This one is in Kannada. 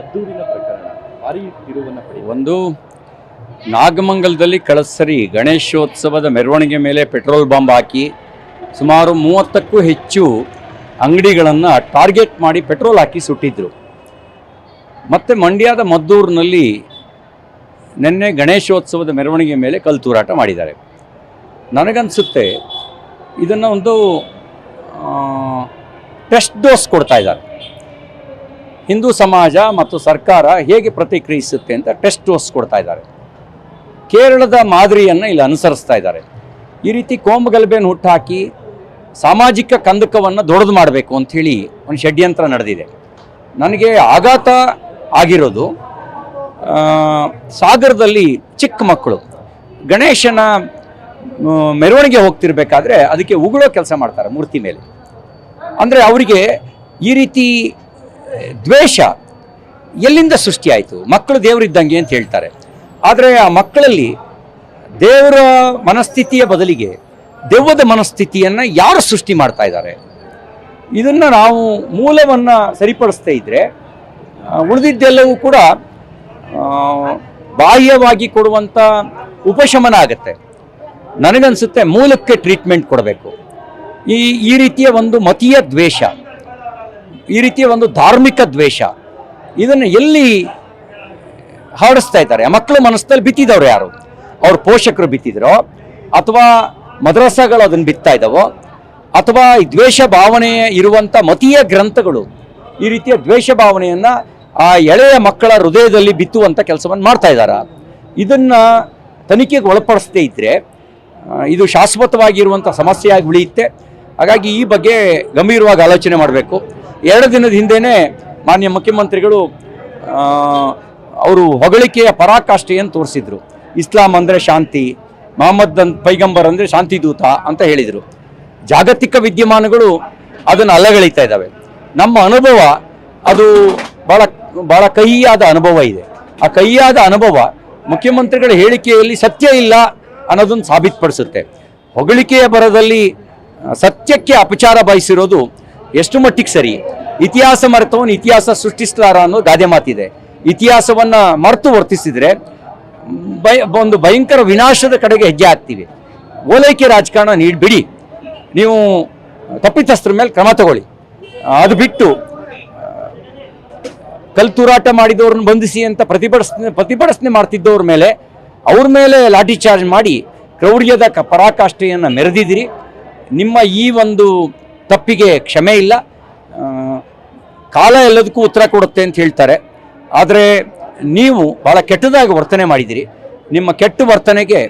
ಮದ್ದೂರಿನ ಪ್ರಕರಣ, ಭಾರಿ ಒಂದು, ನಾಗಮಂಗಲದಲ್ಲಿ ಕಳಸರಿ ಸರಿ ಗಣೇಶೋತ್ಸವದ ಮೆರವಣಿಗೆ ಮೇಲೆ ಪೆಟ್ರೋಲ್ ಬಾಂಬ್ ಹಾಕಿ ಸುಮಾರು ಮೂವತ್ತಕ್ಕೂ ಹೆಚ್ಚು ಅಂಗಡಿಗಳನ್ನು ಟಾರ್ಗೆಟ್ ಮಾಡಿ ಪೆಟ್ರೋಲ್ ಹಾಕಿ ಸುಟ್ಟಿದ್ರು. ಮತ್ತು ಮಂಡ್ಯದ ಮದ್ದೂರಿನಲ್ಲಿ ನಿನ್ನೆ ಗಣೇಶೋತ್ಸವದ ಮೆರವಣಿಗೆ ಮೇಲೆ ಕಲ್ಲು ತೂರಾಟ ಮಾಡಿದ್ದಾರೆ. ನನಗನ್ಸುತ್ತೆ ಇದನ್ನು ಒಂದು ಟೆಸ್ಟ್ ಡೋಸ್ ಕೊಡ್ತಾ ಇದ್ದಾರೆ. ಹಿಂದೂ ಸಮಾಜ ಮತ್ತು ಸರ್ಕಾರ ಹೇಗೆ ಪ್ರತಿಕ್ರಿಯಿಸುತ್ತೆ ಅಂತ ಟೆಸ್ಟ್ ಡೋಸ್ ಕೊಡ್ತಾ ಇದ್ದಾರೆ. ಕೇರಳದ ಮಾದರಿಯನ್ನು ಇಲ್ಲಿ ಅನುಸರಿಸ್ತಾ ಇದ್ದಾರೆ. ಈ ರೀತಿ ಕೋಮುಗಲಭೆಯನ್ನು ಹುಟ್ಟಾಕಿ ಸಾಮಾಜಿಕ ಕಂದಕವನ್ನು ದೊಡ್ಡದು ಮಾಡಬೇಕು ಅಂಥೇಳಿ ಒಂದು ಷಡ್ಯಂತ್ರ ನಡೆದಿದೆ. ನನಗೆ ಆಘಾತ ಆಗಿರೋದು ಸಾಗರದಲ್ಲಿ ಚಿಕ್ಕ ಮಕ್ಕಳು. ಗಣೇಶನ ಮೆರವಣಿಗೆ ಹೋಗ್ತಿರ್ಬೇಕಾದ್ರೆ ಅದಕ್ಕೆ ಉಗುಳೋ ಕೆಲಸ ಮಾಡ್ತಾರೆ ಮೂರ್ತಿ ಮೇಲೆ. ಅಂದರೆ ಅವರಿಗೆ ಈ ರೀತಿ ದ್ವೇಷ ಎಲ್ಲಿಂದ ಸೃಷ್ಟಿಯಾಯಿತು? ಮಕ್ಕಳು ದೇವರಿದ್ದಂಗೆ ಅಂತ ಹೇಳ್ತಾರೆ. ಆದರೆ ಆ ಮಕ್ಕಳಲ್ಲಿ ದೇವರ ಮನಸ್ಥಿತಿಯ ಬದಲಿಗೆ ದೆವ್ವದ ಮನಸ್ಥಿತಿಯನ್ನು ಯಾರು ಸೃಷ್ಟಿ ಮಾಡ್ತಾ ಇದ್ದಾರೆ? ಇದನ್ನು ನಾವು ಮೂಲವನ್ನು ಸರಿಪಡಿಸ್ತಾ ಇದ್ದರೆ ಉಳಿದಿದ್ದೆಲ್ಲವೂ ಕೂಡ ಬಾಹ್ಯವಾಗಿ ಕೊಡುವಂಥ ಉಪಶಮನ ಆಗುತ್ತೆ. ನನಗನ್ಸುತ್ತೆ ಮೂಲಕ್ಕೆ ಟ್ರೀಟ್ಮೆಂಟ್ ಕೊಡಬೇಕು. ಈ ಈ ರೀತಿಯ ಒಂದು ಮತೀಯ ದ್ವೇಷ. ಈ ರೀತಿಯ ಒಂದು ಧಾರ್ಮಿಕ ದ್ವೇಷ. ಇದನ್ನು ಎಲ್ಲಿ ಹರಡಿಸ್ತಾ ಇದ್ದಾರೆ? ಮಕ್ಕಳ ಮನಸ್ಸಲ್ಲಿ ಬಿತ್ತಿದವ್ರು ಯಾರು? ಅವ್ರ ಪೋಷಕರು ಬಿತ್ತಿದ್ರೋ? ಅಥವಾ ಮದ್ರಸಾಗಳು ಅದನ್ನು ಬಿತ್ತಾ ಇದ್ದಾವೋ ಅಥವಾ ಈ ದ್ವೇಷ ಭಾವನೆ ಇರುವಂಥ ಮತೀಯ ಗ್ರಂಥಗಳು ಈ ರೀತಿಯ ದ್ವೇಷ ಭಾವನೆಯನ್ನು ಆ ಎಳೆಯ ಮಕ್ಕಳ ಹೃದಯದಲ್ಲಿ ಬಿತ್ತುವಂಥ ಕೆಲಸವನ್ನು ಮಾಡ್ತಾ ಇದ್ದಾರೆ? ಇದನ್ನು ತನಿಖೆಗೆ ಒಳಪಡಿಸದೇ ಇದ್ದರೆ ಇದು ಶಾಶ್ವತವಾಗಿರುವಂಥ ಸಮಸ್ಯೆಯಾಗಿ ಉಳಿಯುತ್ತೆ. ಹಾಗಾಗಿ ಈ ಬಗ್ಗೆ ಗಂಭೀರವಾಗಿ ಆಲೋಚನೆ ಮಾಡಬೇಕು. ಎರಡು ದಿನದ ಹಿಂದೆಯೇ ಮಾನ್ಯ ಮುಖ್ಯಮಂತ್ರಿಗಳು ಅವರು ಹೊಗಳಿಕೆಯ ಪರಾಕಾಷ್ಠೆಯನ್ನು ತೋರಿಸಿದ್ರು. ಇಸ್ಲಾಂ ಅಂದರೆ ಶಾಂತಿ, ಮೊಹಮ್ಮದ್ ಅನ್ ಪೈಗಂಬರ್ ಅಂದರೆ ಶಾಂತಿ ದೂತ ಅಂತ ಹೇಳಿದರು. ಜಾಗತಿಕ ವಿದ್ಯಮಾನಗಳು ಅದನ್ನು ಅಲ್ಲಗಳಿತಾ ಇದ್ದಾವೆ. ನಮ್ಮ ಅನುಭವ ಅದು ಭಾಳ ಭಾಳ ಕಹಿಯಾದ ಅನುಭವ ಇದೆ. ಆ ಕಹಿಯಾದ ಅನುಭವ ಮುಖ್ಯಮಂತ್ರಿಗಳ ಹೇಳಿಕೆಯಲ್ಲಿ ಸತ್ಯ ಇಲ್ಲ ಅನ್ನೋದನ್ನು ಸಾಬೀತುಪಡಿಸುತ್ತೆ. ಹೊಗಳಿಕೆಯ ಬರದಲ್ಲಿ ಸತ್ಯಕ್ಕೆ ಅಪಚಾರ ಬಯಸಿರೋದು ಎಷ್ಟು ಮಟ್ಟಿಗೆ ಸರಿ? ಇತಿಹಾಸ ಮರೆತವನು ಇತಿಹಾಸ ಸೃಷ್ಟಿಸಲಾರ ಅನ್ನೋ ಗಾದೆ ಮಾತಿದೆ. ಇತಿಹಾಸವನ್ನ ಮರೆತು ವರ್ತಿಸಿದ್ರೆ ಭಯ, ಒಂದು ಭಯಂಕರ ವಿನಾಶದ ಕಡೆಗೆ ಹೆಜ್ಜೆ ಹಾಕ್ತೀವಿ. ಓಲೈಕೆ ರಾಜಕಾರಣ ನೀಡಿಬಿಡಿ. ನೀವು ತಪ್ಪಿತಸ್ಥರ ಮೇಲೆ ಕ್ರಮ ತಗೊಳ್ಳಿ. ಅದು ಬಿಟ್ಟು, ಕಲ್ತೂರಾಟ ಮಾಡಿದವ್ರನ್ನ ಬಂಧಿಸಿ ಅಂತ ಪ್ರತಿಭಟನೆ ಪ್ರತಿಭಟನೆ ಮಾಡ್ತಿದ್ದವ್ರ ಮೇಲೆ ಅವ್ರ ಮೇಲೆ ಲಾಠಿ ಚಾರ್ಜ್ ಮಾಡಿ, ಕ್ರೌರ್ಯದ ಕ, ಪರಾಕಾಷ್ಠೆಯನ್ನು ಮೆರೆದಿದ್ದೀರಿ. ನಿಮ್ಮ ಈ ಒಂದು ತಪ್ಪಿಗೆ ಕ್ಷಮೆ ಇಲ್ಲ. ಕಾಲ ಎಲ್ಲದಕ್ಕೂ ಉತ್ತರ ಕೊಡುತ್ತೆ ಅಂತ ಹೇಳ್ತಾರೆ. ಆದರೆ ನೀವು ಭಾಳ ಕೆಟ್ಟದಾಗಿ ವರ್ತನೆ ಮಾಡಿದಿರಿ ನಿಮ್ಮ ಕೆಟ್ಟ ವರ್ತನೆಗೆ